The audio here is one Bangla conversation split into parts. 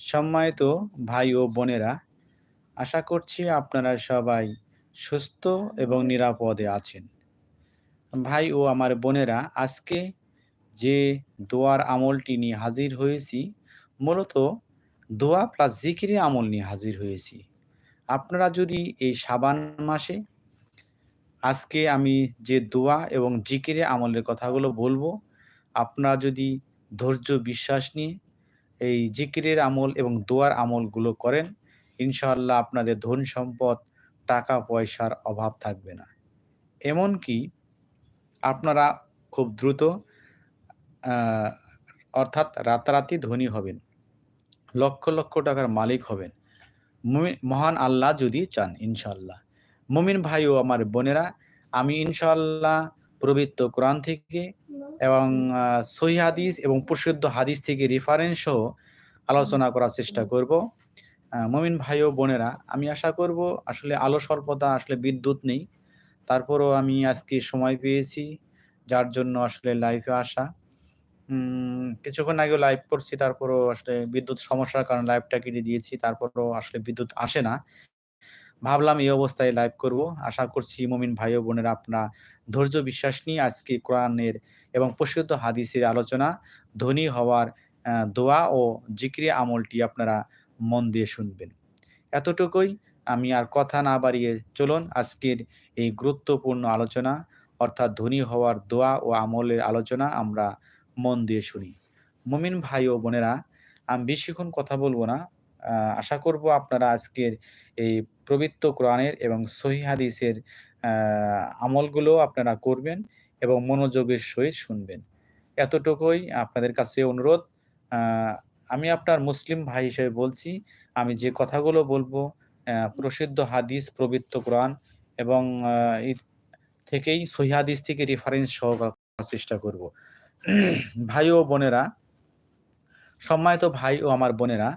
সম্মানিত ভাই ও বোনেরা, আশা করছি আপনারা সবাই সুস্থ এবং নিরাপদে আছেন। ভাই ও আমার বোনেরা, আজকে যে দোয়ার আমলটি নিয়ে হাজির হয়েছি, মূলত দোয়া প্লাস জিকিরের আমল নিয়ে হাজির হয়েছি। আপনারা যদি এই সাবান মাসে আজকে আমি যে দোয়া এবং জিকিরে আমলের কথাগুলো বলব, আপনারা যদি ধৈর্য বিশ্বাস নিয়ে এই জিকিরের আমল এবং দোয়ার আমলগুলো করেন, ইনশাআল্লাহ আপনাদের ধন সম্পদ, টাকা পয়সার অভাব থাকবে না। এমনকি আপনারা খুব দ্রুত অর্থাৎ রাতারাতি ধনী হবেন। লক্ষ, লক্ষ টাকার মালিক হবেন। মহান আল্লাহ যদি চান ইনশাল্লাহ মুমিন ভাই ও আমার বোনেরা, আমি ইনশাল্লাহ প্রবৃত্ত কোরআন থেকে এবং আ সহিহ হাদিস এবং প্রসিদ্ধ হাদিস থেকে রেফারেন্স সহ আলোচনা করার চেষ্টা করব। মমিন ভাই ও বোনেরা, আমি আশা করব আসলে আলো স্বল্পতা, আসলে বিদ্যুৎ নেই। তারপরও আমি আজকে সময় পেয়েছি, যার জন্য আসলে লাইভে আসা। কিছুক্ষণ আগেও লাইভ করছি, তারপরও আসলে বিদ্যুৎ সমস্যার কারণে লাইভটা কেটে দিয়েছি। তারপরও আসলে বিদ্যুৎ আসে না। ভাবলাম এই অবস্থায় লাইভ করব। আশা করছি মমিন ভাই ও বোনেরা আপনারা ধৈর্য বিশ্বাস নিয়ে আজকে কোরআনের এবং প্রসিদ্ধ হাদিসের আলোচনা, ধনী হওয়ার দোয়া ও জিকিরের আমলটি আপনারা মন দিয়ে শুনবেন। এতটুকুই আমি আর কথা না বাড়িয়ে চলুন আজকের এই গুরুত্বপূর্ণ আলোচনা অর্থাৎ ধনী হওয়ার দোয়া ও আমলের আলোচনা আমরা মন দিয়ে শুনি। মুমিন ভাই ও বোনেরা, আমি বেশিক্ষণ কথা বলব না। আশা করব আপনারা আজকের এই পবিত্র কোরআনের এবং সহিহ হাদিসের আমলগুলো আপনারা করবেন এবং মনোযোগের সহিত শুনবেন। এতটুকুই আপনাদের কাছে অনুরোধ। আমি আপনার মুসলিম ভাই হিসেবে বলছি, আমি যে কথাগুলো বলব প্রসিদ্ধ হাদিস, পবিত্র কোরআন এবং থেকেই সহিহ হাদিস থেকে রেফারেন্স সহ চেষ্টা করব। ভাই ও বোনেরা, সম্মানিত ভাই ও আমার বোনেরা,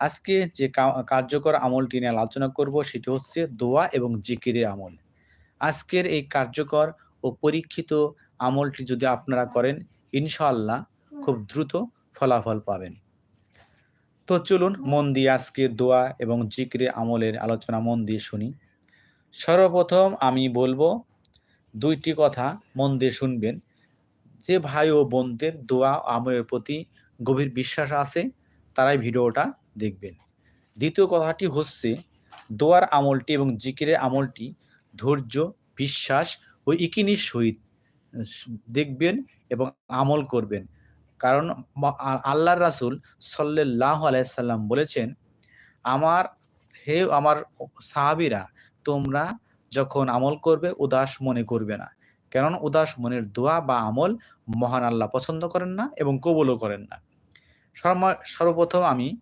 আজকে যে কার্যকর আমলটি নিয়ে আলোচনা করব সেটি হচ্ছে দোয়া এবং জিকিরের আমল। আজকের এই কার্যকর ও পরীক্ষিত আমলটি যদি আপনারা করেন, ইনশাআল্লাহ খুব দ্রুত ফলাফল পাবেন। তো চলুন মন দিয়ে আজকে দোয়া এবং জিকিরের আমলের আলোচনা মন দিয়ে শুনি। সর্বপ্রথম আমি বলব দুইটি কথা মন দিয়ে শুনবেন। যে ভাই ও বোনদের দোয়া আমলের প্রতি গভীর বিশ্বাস আছে, তারাই ভিডিওটা দেখবেন। দ্বিতীয় কথাটি হচ্ছে দোয়ার আমলটি এবং জিকিরের আমলটি ধৈর্য, বিশ্বাস ও ইকিনির সহিত দেখবেন এবং আমল করবেন। কারণ ম আ আল্লাহর রাসূল সাল্লাল্লাহু আলাইহি সাল্লাম বলেছেন, "আমার হে আমার সাহাবিরা তোমরা যখন আমল করবে উদাস মনে করবে না। কারণ উদাস মনের দোয়া বা আমল মহান আল্লাহ পছন্দ করেন না এবং কবলও করেন না।" সর্বপ্রথম আমি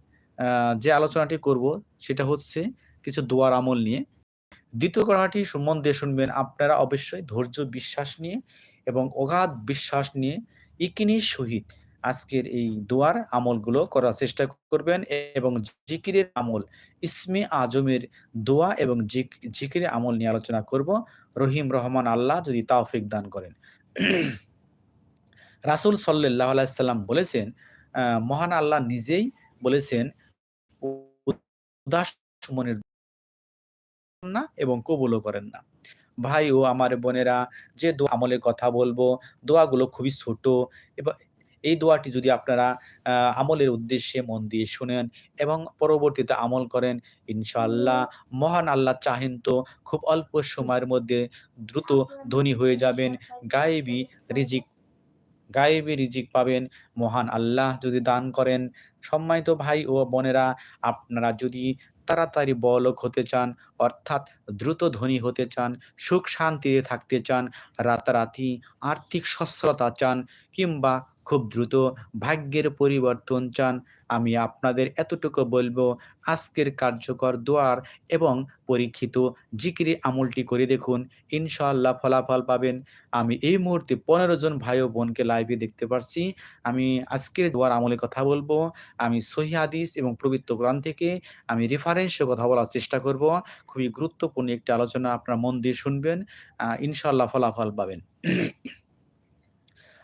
যে আলোচনাটি করব সেটা হচ্ছে কিছু দোয়ার আমল নিয়ে। দ্বিতীয় কথাটি সু মন দিয়ে শুনবেন। আপনারা অবশ্যই ধৈর্য বিশ্বাস নিয়ে এবং অগাধ বিশ্বাস নিয়ে ইকিনির সহিত আজকের এই দোয়ার আমলগুলো করার চেষ্টা করবেন এবং জিকিরের আমল, ইসমে আজমের দোয়া এবং জিক জিকিরের আমল নিয়ে আলোচনা করব। রহিম রহমান আল্লাহ যদি তাওফিক দান করেন। রাসূল সাল্লাল্লাহু আলাইহি সাল্লাম বলেছেন, মহান আল্লাহ নিজেই বলেছেন, উদাস মনের না এবং কবুলও করেন না। ভাই ও আমার বোনেরা, যে দোয়া আমলের কথা বলব, দোয়াগুলো খুবই ছোট এবং এই দোয়াটি যদি আপনারা আমলের উদ্দেশ্যে মন দিয়ে শুনেন এবং পরবর্তীতে আমল করেন, ইনশাআল্লাহ মহান আল্লাহ চাহেন তো খুব অল্প সময়ের মধ্যে দ্রুত ধনী হয়ে যাবেন। গায়েবী রিজিক গায়েবী রিজিক পাবেন। মহান আল্লাহ যদি দান করেন। সম্মানিত ভাই ও বোনেরা, আপনারা যদি তাড়াতাড়ি বলক হতে চান, অর্থাৎ দ্রুত ধনী হতে চান, সুখ শান্তিতে থাকতে চান, রাতারাতি আর্থিক সচ্ছলতা চান কিংবা খুব দ্রুত ভাগ্যের পরিবর্তন চান, আমি আপনাদের এতটুকু বলব, আজকের কার্যকর দোয়ার এবং পরীক্ষিত জিকিরি আমলটি করে দেখুন। ইনশাআল্লাহ ফলাফল পাবেন। আমি এই মুহূর্তে ১৫ জন ভাই ও বোনকে লাইভে দেখতে পারছি। আমি আজকের দোয়ার আমলের কথা বলব। আমি সহিহ হাদিস এবং পবিত্র কোরআন থেকে আমি রেফারেন্সে কথা বলার চেষ্টা করব। খুবই গুরুত্বপূর্ণ একটি আলোচনা আপনারা মন দিয়ে শুনবেন। ইনশাআল্লাহ ফলাফল পাবেন।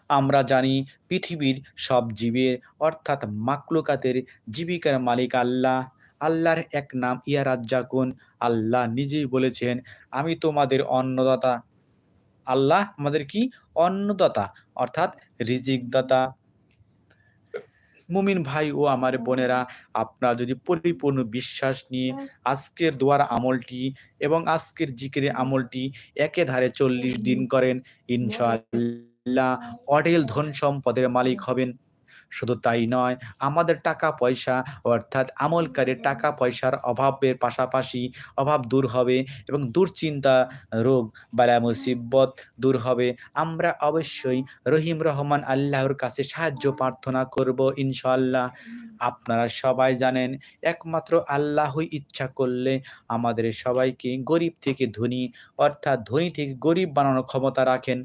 আমরা জানি পৃথিবীর সব জীবের, অর্থাৎ মাকলুকাতের জীবিকার মালিক আল্লাহ। আল্লাহর এক নাম ইয়া রাজ্জাকুন। আল্লাহ নিজেই বলেছেন, আমি তোমাদের অন্নদাতা। আল্লাহ আমাদের কি? অন্নদাতা, অর্থাৎ রিজিকদাতা। মুমিন ভাই ও আমার বোনেরা, আপনারা যদি পরিপূর্ণ বিশ্বাস নিয়ে আজকের দোয়ার আমলটি এবং আজকের জিকিরের আমলটি একে ধারে চল্লিশ দিন করেন, ইনশাআল্লাহ। অডেল ধন সম্পদের মালিক হবেন। শুধু তাই নয়, আমাদের টাকা পয়সা, অর্থাৎ আমলকারীর টাকা পয়সার অভাবের পাশাপাশি অভাব দূর হবে এবং দুশ্চিন্তা, রোগ, বালা মুসিবত দূর হবে। আমরা অবশ্যই রহিম রহমান আল্লাহর কাছে সাহায্য প্রার্থনা করব ইনশাআল্লাহ। আপনারা সবাই জানেন, একমাত্র আল্লাহই ইচ্ছা করলে আমাদের সবাইকে গরিব থেকে ধনী, অর্থাৎ ধনী থেকে গরিব বানানোর ক্ষমতা রাখেন।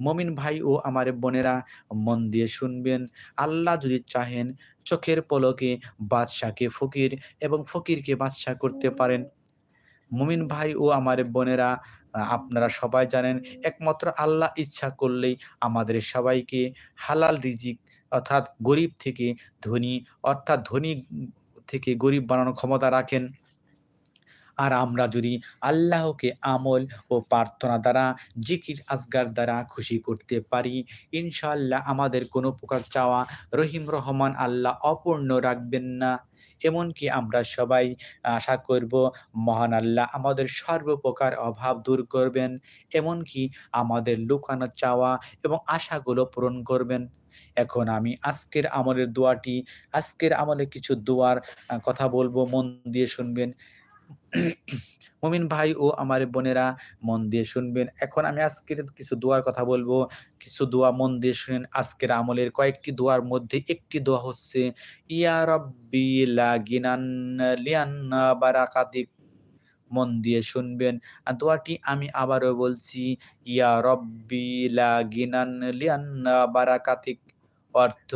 মমিন ভাই ও আমার বোনেরা মন দিয়ে শুনবেন। আল্লাহ যদি চাহেন চোখের পলকে বাদশাকে ফকির এবং ফকিরকে বাদশাহ করতে পারেন। মুমিন ভাই ও আমার বোনেরা, আপনারা সবাই জানেন, একমাত্র আল্লাহ ইচ্ছা করলেই আমাদের সবাইকে হালাল রিজিক অর্থাৎ গরিব থেকে ধনী, অর্থাৎ ধনী থেকে গরিব বানানোর ক্ষমতা রাখেন। আর আমরা যদি আল্লাহকে আমল ও প্রার্থনা দ্বারা, জিকির, আজগার দ্বারা খুশি করতে পারি, ইনশাআল্লাহ আমাদের কোনো প্রকার চাওয়া রহিম রহমান আল্লাহ অপূর্ণ রাখবেন না। এমনকি আমরা সবাই আশা করব, মহান আল্লাহ আমাদের সর্বপ্রকার অভাব দূর করবেন, এমনকি আমাদের লুকানো চাওয়া এবং আশাগুলো পূরণ করবেন। এখন আমি আজকের আমলের দোয়াটি, আজকের আমলে কিছু দোয়ার কথা বলব, মন দিয়ে শুনবেন। মুমিন ভাই ও আমার বোনেরা মন দিয়ে শুনবেন। এখন আমি আজকের কিছু দোয়ার কথা বলব। কিছু দোয়া মন দিয়ে শুনেন। আজকের আমলের কয়েকটি দোয়ার মধ্যে একটি দোয়া হচ্ছে, ইয়া রব্বি লাগিনান লিয়ান্না বারাকাতিক। মন দিয়ে শুনবেন। আর দোয়াটি আমি আবারও বলছি, ইয়া রব্বি লাগিনান লিয়ান্না বারাকাতিক। অর্থ,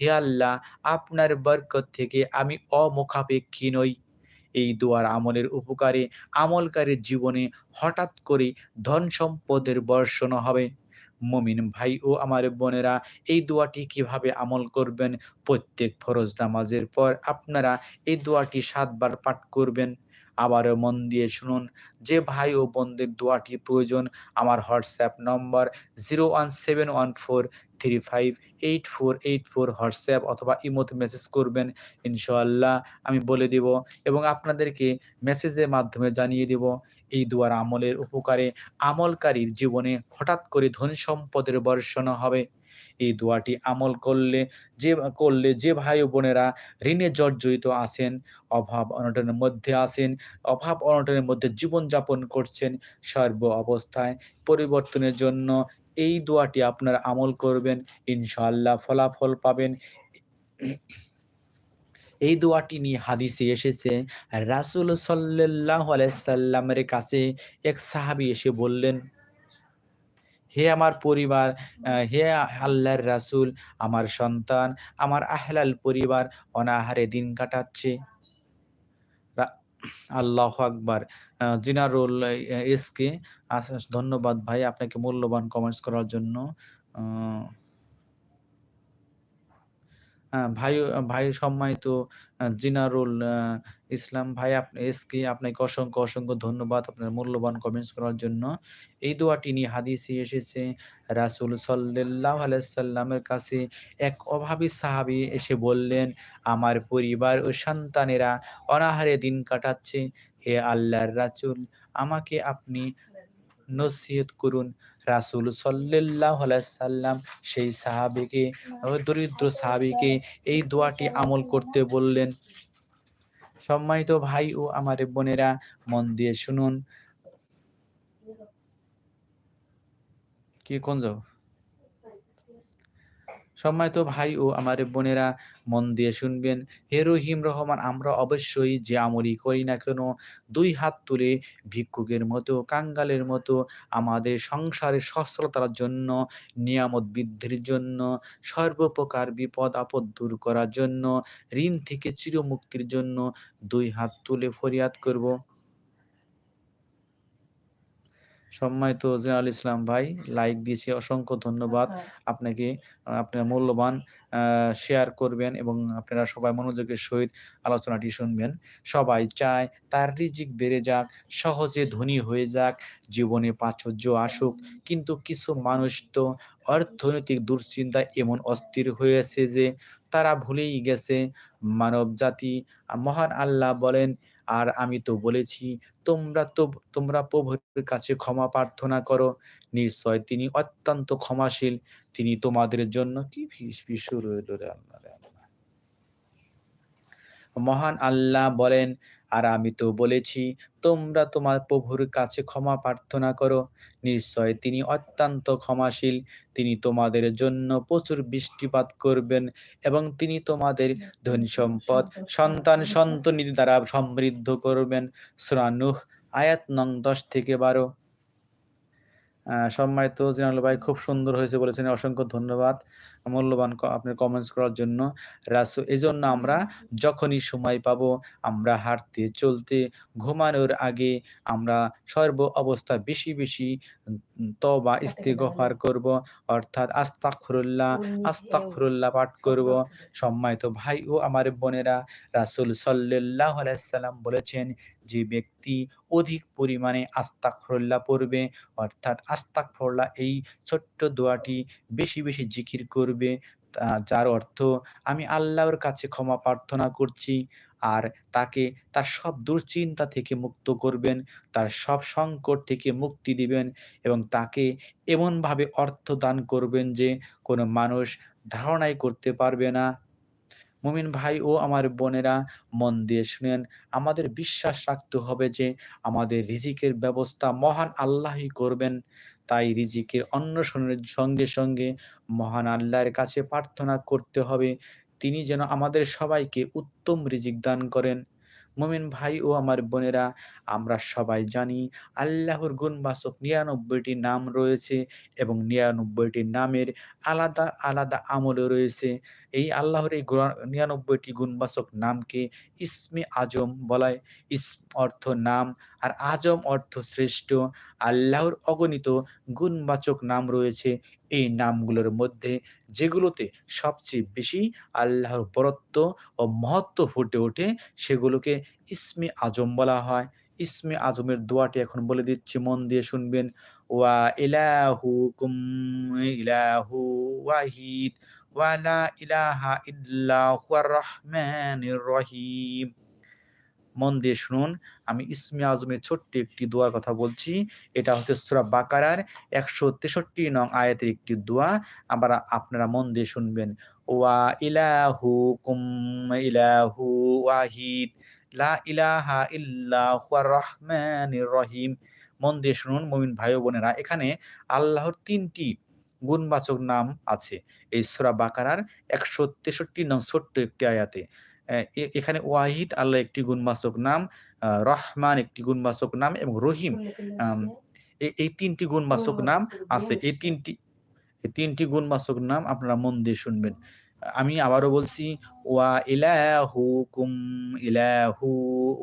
হে আল্লাহ, আপনার বরকত থেকে আমি অমুখাপেক্ষী নই। এই দোয়ার আমলের উপকারে, আমলকারীর জীবনে হঠাৎ করে ধন সম্পদের বর্ষণ হবে। মমিন ভাই ও আমার বোনেরা, এই দোয়াটি কীভাবে আমল করবেন? প্রত্যেক ফরজ নামাজের পর আপনারা এই দোয়াটি সাতবার পাঠ করবেন। আবারও মন দিয়ে শুনুন যে ভাই ও বোনদের দোয়াটি প্রয়োজন। আমার WhatsApp number zero one seven one four three five eight four eight four WhatsApp অথবা ইমোতে মেসেজ করবেন, ইনশাআল্লাহ। আমি বলে দেব এবং আপনাদেরকে মেসেজের মাধ্যমে জানিয়ে দেব এই দুয়ার আমলের উপকারে আমলকারীর জীবনে হঠাৎ করে ধন সম্পদের বর্ষণ হবে। এই দোয়াটি আমল করলে যে করলে যে ভাই বোনেরা ঋণে জর্জরিত আছেন, অভাব অনটনের মধ্যে আছেন, অভাব অনটনের মধ্যে জীবনযাপন করছেন সর্ব অবস্থায় পরিবর্তনের জন্য এই দোয়াটি আপনারা আমল করবেন ইনশাল্লাহ ফলাফল পাবেন। এই দোয়াটি নিয়ে হাদিসে এসেছে, রাসুল সাল্লাহ আলাইসাল্লামের কাছে এক সাহাবি এসে বললেন হে আমার পরিবার হে আল্লাহর রাসুল, আমার সন্তান, আমার আহলাল পরিবার অনাহারে দিন কাটাচ্ছে। আল্লাহ আকবার। জিনারুল এসকে ধন্যবাদ ভাই আপনাকে মূল্যবান কমেন্টস করার জন্য। ভাই ভাই সম্মানিত জিনারুল ইসলাম ভাই আপনি এসকে আপনাকে অসংখ্য অসংখ্য ধন্যবাদ আপনার মূল্যবান কমেন্টস করার জন্য। এই দোয়াটি নিয়ে হাদিসে এসেছে, রাসুল সাল্লাহ আলাইসাল্লামের কাছে এক অভাবী সাহাবি এসে বললেন, আমার পরিবার ও সন্তানেরা অনাহারে দিন কাটাচ্ছে। হে আল্লাহর রাসুল, আমাকে আপনি নসিহত করুন। রাসুল সাল্লাহ সাল্লাম সেই সাহাবিকে দরিদ্র সাহাবিকে এই দোয়াটি আমল করতে বললেন। সম্মানিত ভাই ও আমার বোনেরা, মন দিয়ে শুনুন। কি কোন যাও সম্মানিত ভাই ও আমার বোনেরা, মন দিয়ে শুনবেন, হে রহিম রহমান, আমরা অবশ্যই যে আমলই করি না কেন, দুই হাত তুলে ভিক্ষুকের মতো, কাঙ্গালের মতো, আমাদের সংসারের সস্ত্রতার জন্য, নিয়ামত বৃদ্ধির জন্য, সর্বপ্রকার বিপদ আপদ দূর করার জন্য, ঋণ থেকে চিরমুক্তির জন্য দুই হাত তুলে ফরিয়াদ করব। সম্মানিত জেনারেল ইসলাম ভাই লাইক দিয়েছে অসংখ্য ধন্যবাদ। আপনাকে আপনার মূল্যবান শেয়ার করবেন এবং আপনারা সবাই মনোযোগের সহিত আলোচনাটি শুনবেন। সবাই চায় তার রিজিক বেড়ে যাক সহজে ধনী হয়ে যাক জীবনে প্রাচুর্য আসুক। কিন্তু কিছু মানুষ তো অর্থনৈতিক দুশ্চিন্তায় এমন অস্থির হয়েছে যে তারা ভুলেই গেছে। মানব জাতি মহান আল্লাহ বলেন আর আমি তো বলেছি, তোমরা তো, তোমরা প্রভুর কাছে ক্ষমা প্রার্থনা করো। নিশ্চয় তিনি অত্যন্ত ক্ষমাশীল। তিনি তোমাদের জন্য কি শুরু হইল রে আল্লাহ। মহান আল্লাহ বলেন আর আমি তো বলেছি, তোমরা তোমার প্রভুর কাছে ক্ষমা প্রার্থনা করো। নিশ্চয় তিনি অত্যন্ত ক্ষমাশীল, তিনি তোমাদের জন্য প্রচুর বৃষ্টিপাত করবেন এবং তিনি তোমাদের ধন সম্পদ সন্তান সন্তনি দ্বারা সমৃদ্ধ করবেন। সুরানুহ আয়াত নং দশ থেকে বারো। সম্মানিত জিনাল ভাই, খুব সুন্দর হয়েছে বলেছেন, অসংখ্য ধন্যবাদ। মূল্যবান আপনার কমেন্টস করার জন্য রাসু এই জন্য আমরা যখনই সময় পাব আমরা হাঁটতে চলতে ঘুমানোর আগে আমরা সর্ব অবস্থা বেশি বেশি ত তবা ইস্তিগফার করব অর্থাৎ আস্তাগফিরুল্লাহ আস্তাগফিরুল্লাহ পাঠ করব। সম্মানিত ভাই ও আমার বোনেরা রাসূল সাল্লাল্লাহু আলাইহি সাল্লাম বলেছেন যে ব্যক্তি অধিক পরিমাণে আস্তাগফিরুল্লাহ পড়বে অর্থাৎ আস্তাগফিরুল্লাহ এই ছোট্ট দোয়াটি বেশি বেশি জিকির করবে। যার অর্থ আমি আল্লাহর কাছে ক্ষমা প্রার্থনা করছি আর তাকে তার সব দুশ্চিন্তা থেকে মুক্ত করবেন, তার সব সংকট থেকে মুক্তি দিবেন এবং তাকে এমনভাবে অর্থ দান করবেন যে কোনো মানুষ ধারণাই করতে পারবে না। মুমিন ভাই ও আমার বোনেরা, মন দিয়ে শুনেন, আমাদের বিশ্বাস রাখতে হবে যে আমাদের রিজিকের ব্যবস্থা মহান আল্লাহই করবেন। তাই রিজিকের অন্বেষণের সঙ্গে সঙ্গে মহান আল্লাহর কাছে প্রার্থনা করতে হবে। তিনি যেন আমাদের সবাইকে উত্তম রিজিক দান করেন। মুমিন ভাই ও আমার বোনেরা, আমরা সবাই জানি আল্লাহর গুণবাচক নিরানব্বইটি নাম রয়েছে এবং নিরানব্বইটি নামের আলাদা আলাদা আমলও রয়েছে। এই আল্লাহর এই নিরানব্বইটি গুণবাচক নামকে ইসমে আজম বলায়। ইস অর্থ নাম আর আজম অর্থ শ্রেষ্ঠ। আল্লাহর অগণিত গুণবাচক নাম রয়েছে এই নামগুলোর মধ্যে, যেগুলোতে সবচেয়ে বেশি আল্লাহর বরত্ব ও মহত্ব ফুটে ওঠে, সেগুলোকে ইসমে আজম বলা হয়। ইসমে আজমের দোয়াটি এখন বলে দিচ্ছি, মন দিয়ে শুনবেন। ওয়া ইলাহু কুম ইলাহু ওয়াহিদ ওয়ালা ইলাহা ইল্লাহু রহমানির রহিম মন দিয়ে শুনুন, আমি ইসমে আজমের ছোট্ট একটি দোয়ার কথা বলছি। এটা হচ্ছে সুরা বাকারার একশো তেষট্টি নং আয়াতের একটি দোয়া। আবার আপনারা মন দিয়ে শুনবেন ওয়া ইলাহু কুম ইলাহু ওয়াহিদ লা ইলাহা ইল্লা রহমানির রহিম মন দিয়ে শুনুন, মমিন ভাই বোনেরা, এখানে আল্লাহর তিনটি গুণবাচক নাম আছে। এই সুরা বাকারার একশো তেষট্টি নং ছোট্ট একটি আয়াতে। এখানে ওয়াহিদ আল্লাহ একটি গুণবাচক নাম রহমান একটি গুণবাচক নাম এবং রহিম এই তিনটি গুণবাচক নাম আছে। এই তিনটি এই তিনটি গুণবাচক নাম আপনারা মন দিয়ে শুনবেন। আমি আবারও বলছি ওয়া ইলাহু কুম ইলাহু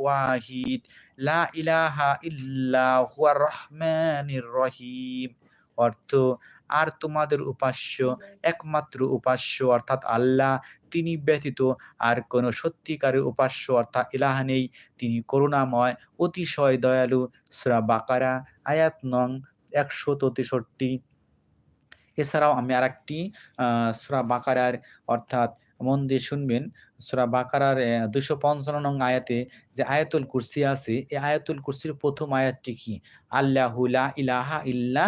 ওয়াহিদ লা ইলাহা ইল্লা হুয়া রহমানির রহিম। অর্থ আর তোমাদের উপাস্য, একমাত্র উপাস্য অর্থাৎ আল্লাহ, তিনি ব্যতীত আর কোনো সত্যিকারের উপাস্য অর্থাৎ ইলাহ নেই। তিনি করুণাময়, অতিশয় দয়ালু। সুরা বাকারা, আয়াত নং একশো তেষট্টি। এছাড়াও আমি আর একটি সুরা বাকারার অর্থাৎ মন দিয়ে শুনবেন। সুরা বাকারার দুশো পঞ্চান্ন নং আয়াতে যে আয়াতুল কুরসি আছে, এই আয়াতুল কুরসির প্রথম আয়াতটি কি? আল্লাহ ইলাহা ইল্লা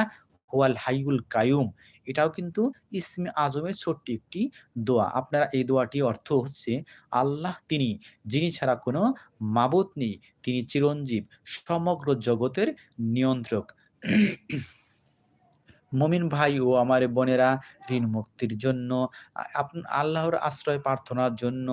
হুয়াল হাইউল কায়ুম। এটাও কিন্তু ইসমে আজমের ছোট্ট একটি দোয়া। আপনারা এই দোয়াটি অর্থ হচ্ছে আল্লাহ তিনি, যিনি ছাড়া কোনো মাবুত নেই। তিনি চিরঞ্জীব, সমগ্র জগতের নিয়ন্ত্রক। মমিন ভাই ও আমার বোনেরা ঋণ মুক্তির জন্য আল্লাহর আশ্রয় প্রার্থনার জন্য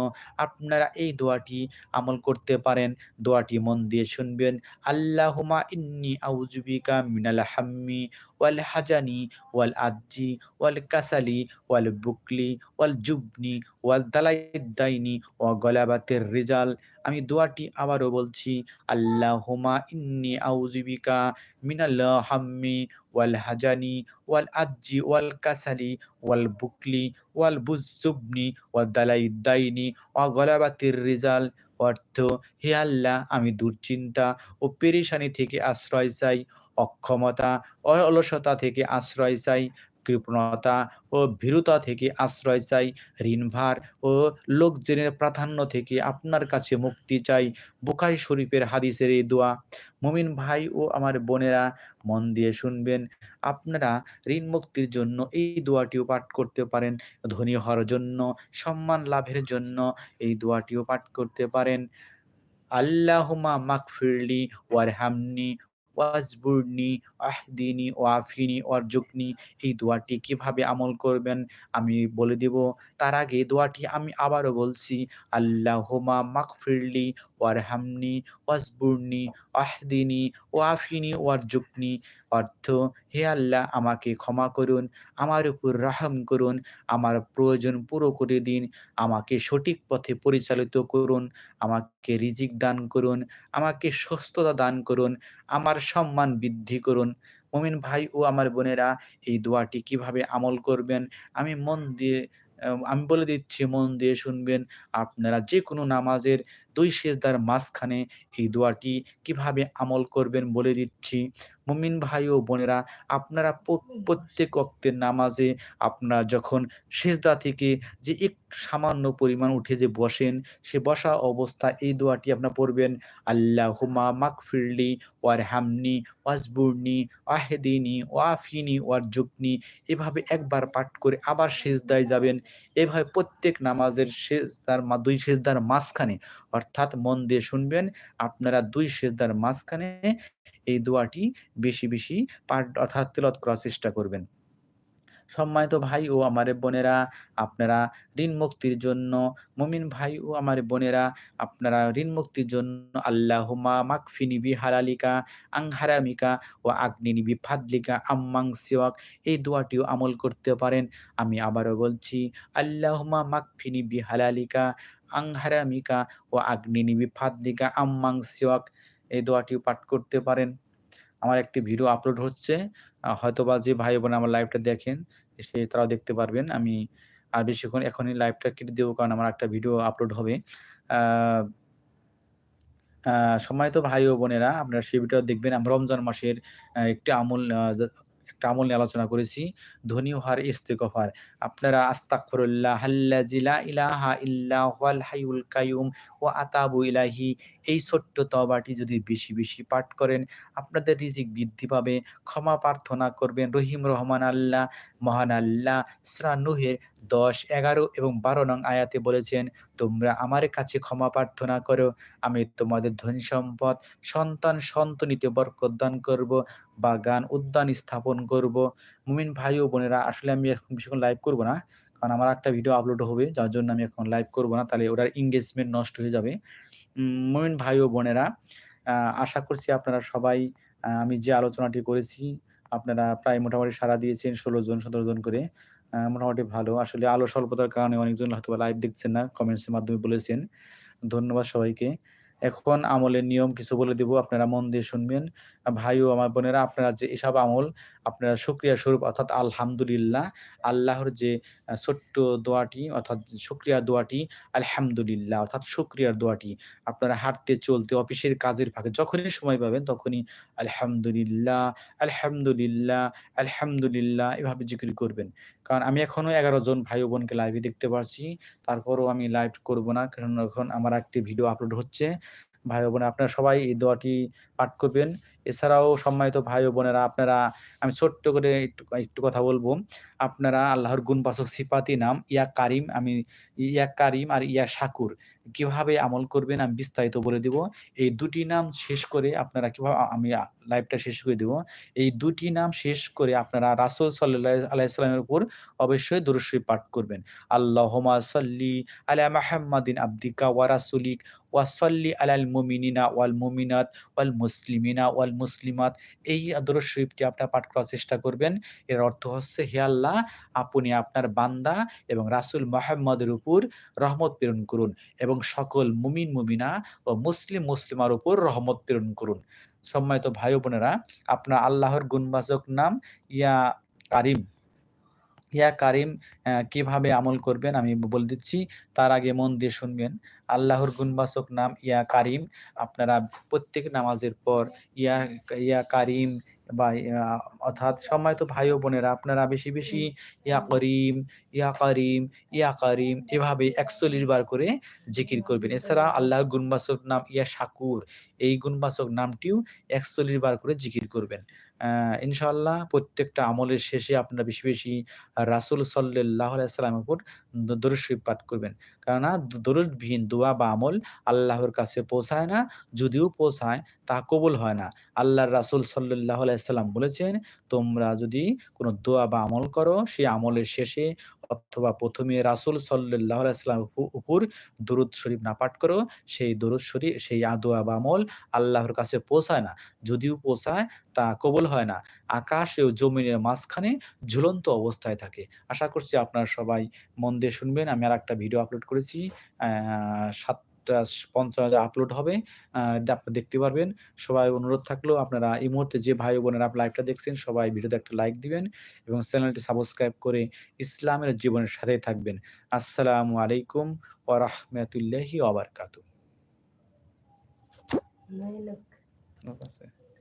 আপনারা এই দোয়াটি আমল করতে পারেন। দোয়াটি মন দিয়ে শুনবেন। আল্লাহুমা ইন্নি আউজুবিকা মিনাল হাম্মি ওয়াল হাজানি ওয়াল আজ্জি ওয়াল কাসালি ওয়াল বুকলি ওয়াল জুবনি ওয়াল দালাইদ্দাইনি ও গলাবাতের রিজাল। আমি দোয়াটি আবারও বলছি আল্লাহুমা ইন্নি আউজিবিকা মিনাল হাম্মি ওয়াল হাজানি ওয়াল আজ্জি ওয়াল কাসালি ওয়াল বুকলি ওয়াল বুজুবনি ওয়াল দালাইদ্দাইনি ও গলাবাতের রিজাল। অর্থ, হে আল্লাহ, আমি দুশ্চিন্তা ও পেরেশানি থেকে আশ্রয় চাই, অক্ষমতা অলসতা থেকে আশ্রয় চাই কৃপণতা ও ভীরুতা থেকে আশ্রয় চাই। ঋণভার ও লোকজনের প্রাধান্য থেকে আপনার কাছে মুক্তি চাই। বুখাই শরীফের হাদিসের এই দোয়া। মুমিন ভাই ও আমার বোনেরা, মন দিয়ে শুনবেন। আপনারা ঋণ মুক্তির জন্য এই দোয়াটিও পাঠ করতে পারেন। ধনী হওয়ার জন্য, সম্মান লাভের জন্য এই দোয়াটিও পাঠ করতে পারেন। আল্লাহুমা মাগফিরলি ওয়ারহামনি ওয়াজবুরনি, আহদিনি, ওয়াফিনি, ওয়ারজুকনি, এই দোয়াটি কীভাবে আমল করবেন আমি বলে দেব। তার আগে দোয়াটি আমি আবারও বলছি আল্লাহুমা মাগফিরলি ওয়ারহামনি, ওয়াজবুরনি, আহদিনি, ওয়াফিনি, ওয়ারজুকনি। অর্থ, হে আল্লাহ আমাকে ক্ষমা করুন, আমার উপর রাহম করুন, আমার প্রয়োজন পুরো করে দিন, আমাকে সঠিক পথে পরিচালিত করুন, আমাকে রিজিক দান করুন, আমাকে সুস্থতা দান করুন আমার সম্মান বৃদ্ধি করুন। মমিন ভাই ও আমার বোনেরা, এই দোয়াটি কীভাবে আমল করবেন? আমি মন দিয়ে আমি বলে দিচ্ছি, মন দিয়ে শুনবেন। আপনারা যে কোনো নামাজের দুই সেজদার মাঝখানে এই দোয়াটি কীভাবে আমল করবেন বলে দিচ্ছি। মুমিন ভাই ও বোনেরা, আপনারা প্রত্যেক অক্তের নামাজে আপনারা যখন সেজদা থেকে যে একটু সামান্য পরিমাণ উঠে যে বসেন, সে বসা অবস্থা এই দোয়াটি আপনার পড়বেন আল্লাহ হুমা মাকফিরলি ওয়ার হামনি ওয়াজবুরনি ওয়াহেদিনি ওয়াফিনি ওয়ার জুকনি এভাবে একবার পাঠ করে আবার সেজদায় যাবেন। এভাবে প্রত্যেক নামাজের সেজদার দুই সেজদার মাঝখানে, অর্থাৎ মন দিয়ে শুনবেন। আপনারা দুই সেজদার মাঝখানে এই দোয়াটি বেশি বেশি পাঠ অর্থাৎ তেলত করার চেষ্টা করবেন। সম্মানিত ভাই ও আমার বোনেরা, আপনারা ঋণ মুক্তির জন্য, মুমিন ভাই ও আমার বোনেরা, আপনারা ঋণ মুক্তির জন্য আল্লাহুমা মাকফিনি বি হালালিকা আং হারামিকা ও আগ্নিনি বি ফাদলিকা আম্মাং সিওয়াক, এই দোয়াটিও আমল করতে পারেন। আমি আবারও বলছি আল্লাহুমা মাকফিনি বি হালালিকা আং হারামিকা ও আগ্নিনি বি ফাদলিকা আম্মাং সিওয়াক এই দোয়াটিও পাঠ করতে পারেন। আমার একটি ভিডিও আপলোড হচ্ছে। হয়তোবা যে ভাই বোন আমার লাইভটা দেখেন, সে তারাও দেখতে পারবেন। আমি আর বেশিক্ষণ এখনই লাইভটা কেটে দেবো, কারণ আমার একটা ভিডিও আপলোড হবে। সময় তো ভাই ও বোনেরা, আপনারা সেই ভিডিও দেখবেন। রমজান মাসের একটি আমল একটা আমল নিয়ে আলোচনা করেছি। ধনী হওয়ার ইস্তেগফার। আপনারা আস্তাগফিরুল্লাহ আল্লাযী লা ইলাহা ইল্লা হুয়াল হাইয়ুল কাইয়ুম ওয়া আতাবু ইলাইহি। এই ছোট্ট তবাটি যদি বেশি বেশি পাঠ করেন, আপনাদের রিজিক বৃদ্ধি পাবে। ক্ষমা প্রার্থনা করবেন রহিম রহমান আল্লাহ, মহান আল্লাহ। নূহের দশ, এগারো এবং বারো নং আয়াতে বলেছেন, তোমরা আমার কাছে ক্ষমা প্রার্থনা করো। আমি তোমাদের ধনী সম্পদ, সন্তান সন্তনিতে বরকত দান করব। বাগান, উদ্যান স্থাপন করব। মুমিন ভাই ও বোনেরা, আসলে আমি এখন বেশিক্ষণ লাইভ করব না, কারণ আমার একটা ভিডিও আপলোড হবে, যার জন্য আমি এখন লাইভ করব না, তাহলে ওটার এঙ্গেজমেন্ট নষ্ট হয়ে যাবে। মুমিন ভাই ও বোনেরা আশা করছি আপনারা সবাই আমি যে আলোচনাটি করেছি, আপনারা প্রায় মোটামুটি সাড়া দিয়েছেন ষোলো জন, সতেরো জন করে। মোটামুটি ভালো। আসলে আলো স্বল্পতার কারণে অনেকজন হয়তো লাইভ দেখছেন না কমেন্টসের মাধ্যমে বলেছেন। ধন্যবাদ সবাইকে। এখন আমলের নিয়ম কিছু বলে দিব, আপনারা মন দিয়ে শুনবেন। ভাইও, আমার বোনেরা, আপনারা যে এসব আমল আপনারা শুক্রিয়া স্বরূপ, অর্থাৎ আলহামদুলিল্লাহ, আল্লাহর যে ছোট্ট দোয়াটি, অর্থাৎ শুক্রিয়া দোয়াটি, আলহামদুলিল্লাহ, অর্থাৎ শুক্রিয়ার দোয়াটি, আপনারা হাঁটতে, চলতে, অফিসের কাজের ফাঁকে যখনই সময় পাবেন, তখনই আলহামদুলিল্লাহ আলহামদুলিল্লাহ আলহামদুলিল্লাহ এভাবে জিকির করবেন। কারণ আমি এখনও এগারো জন ভাই বোনকে লাইভে দেখতে পারছি, তারপরও আমি লাইভ করব না, কারণ এখন আমার একটি ভিডিও আপলোড হচ্ছে। ভাই বোন, আপনারা সবাই এই দোয়াটি পাঠ করবেন। এছাড়াও সম্মানিত ভাই ও বোনেরা আপনারা আমি ছোট্ট করে একটু একটু কথা বলব। আপনারা আল্লাহর গুণবাচক সিপাতি নাম ইয়া কারিম আমি ইয়া কারিম আর ইয়া শাকুর কীভাবে আমল করবেন আমি বিস্তারিত বলে দেব। এই দুটি নাম শেষ করে আপনারা কীভাবে আমি লাইভটা শেষ করে দেব। এই দুটি নাম শেষ করে আপনারা রাসূল সাল্লাল্লাহু আলাইহি সাল্লামের উপর অবশ্যই দুরূদ পাঠ করবেন। আল্লাহুম্মা সাল্লি আলা মুহাম্মাদিন আবদিকা ওয়া রাসূলিক ওয়া সাল্লি আলাল মুমিনিনা ওয়াল মুমিনাত ওয়াল মুসলিমিনা ওয়াল মুসলিমাত। এই দুরূদ আপনারা পাঠ করার চেষ্টা করবেন। এর অর্থ হচ্ছে, হে আল্লাহ আল্লাহ আপনি আপনার বান্দা এবং রাসূল মুহাম্মদের উপর রহমত প্রেরণ করুন এবং সকল মুমিন, মুমিনা ও মুসলিম, মুসলিমার উপর রহমত প্রেরণ করুন সম্মানিত ভাই বোনেরা, আপনার আল্লাহর গুণবাচক নাম ইয়া কারিম ইয়া কারিম কীভাবে আমল করবেন আমি বলে দিচ্ছি। তার আগে মন দিয়ে শুনবেন। আল্লাহর গুণবাচক নাম ইয়া কারিম। আপনারা প্রত্যেক নামাজের পর ইয়া ইয়া কারিম বা অর্থাৎ সম্মানিত ভাই ও বোনেরা আপনারা বেশি, বেশি ইয়া করিম, ইয়া করিম ইয়া করিম এভাবে ৪১ বার করে জিকির করবেন। এছাড়া আল্লাহর গুণবাচক নাম ইয়া শাকুর। এই গুণবাচক নামটিও ৪১ বার করে জিকির করবেন। আ ইনশাআল্লাহ প্রত্যেকটা আমলের শেষে আপনারা বেশি, বেশি রাসুল সাল্লাহ আলাইসাল্লামের উপর দ পাঠ করবেন। কেননা দরুদবিহীন দোয়া বা আমল আল্লাহর কাছে পৌঁছায় না। যদিও পৌঁছায় তা কবুল হয় না। আল্লাহর রাসুল সাল্লাহ আলাইসাল্লাম বলেছেন, "তোমরা যদি কোনো দোয়া বা আমল করো, সেই আমলের শেষে অথবা ১ম এ রাসূল উপ উপর দরুদ শরীফ না পাঠ করো, সেই দরুদ শরীফ সেই আদোয়া দোয়া বা আমল আল্লাহর কাছে পৌঁছায় না। যদিও পৌঁছায় তা কবল হয় না। আকাশ ও জমিনের মাঝখানে ঝুলন্ত অবস্থায় থাকে।" আশা করছি আপনারা সবাই মন দিয়ে শুনবেন। আমি আর একটা ভিডিও আপলোড করেছি। আ ৭টা ৫৫ আপলোড হবে। আপনারা দেখতে পারবেন। সবাই অনুরোধ থাকলেও আপনারা এই মুহূর্তে যে ভাই বোনেরা আপনার লাইভটা দেখছেন সবাই ভিডিওতে একটা লাইক দিবেন এবং চ্যানেলটি সাবস্ক্রাইব করে ইসলামের জীবনের সাথে থাকবেন। আসসালামু আলাইকুম ওয়া রাহমাতুল্লাহি ওয়া